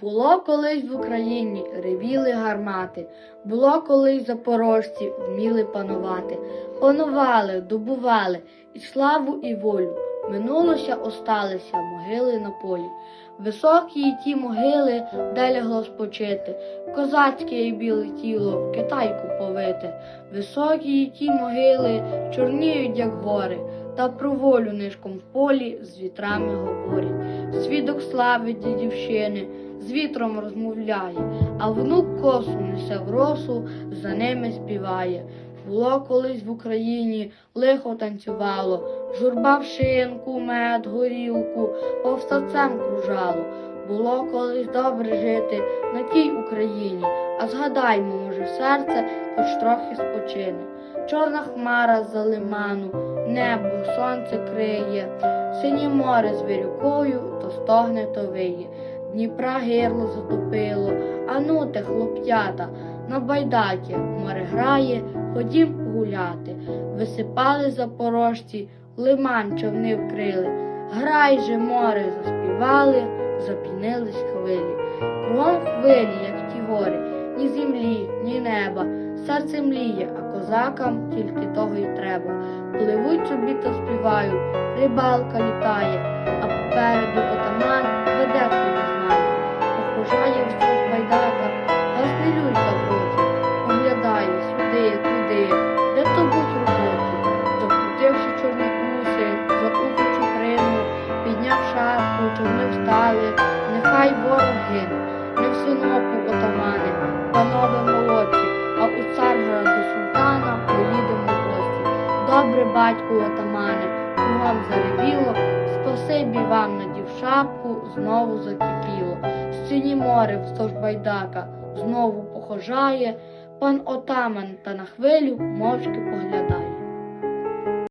Було колись в Україні ревіли гармати, було колись запорожці вміли панувати, панували, добували і славу, і волю. Минулося, осталися могили на полі. Високі й ті могили, де лягло спочити, козацьке і біле тіло в китайку повите. Високі й ті могили чорніють, як гори, та про волю нишком в полі з вітрами говорять. Свідок слави дідівщини з вітром розмовляє, а внук косу несе в росу, за ними співає. Було колись в Україні лихо танцювало, журба в шинку, мед, горілку, повстацем кружало. Було колись добре жити на тій Україні, а згадаймо, може, серце хоч трохи спочине. Чорна хмара за лиману, небо, сонце криє, синє море з вирюкою, то стогне, то виє. Дніпра гирло затопило, а ну те, хлоп'ята, на байдаки море грає, ходім погуляти. Висипали запорожці, лиман човни вкрили. Грай же море заспівали, запінились хвилі. Кругом хвилі, як ті гори, ні землі, ні неба. Серце мліє, а козакам тільки того й треба. Пливуть собі та співають, рибалка літає, а попереду отаман в роті, поглядає сюди, туди, де то будь роботі. Закрутивши чорні куси, за ухо чуприну, підняв шапку, човни встали, нехай ворог гине, не в синопу отамани, панове молодці, а у царгора до султана поїдемо в гості. Добре, батьку отамане, кругом заревіло, спасибі вам надів шапку, знову закипіло. В Сині море вздовж байдака знову похожає, пан отаман та на хвилю мовчки поглядає.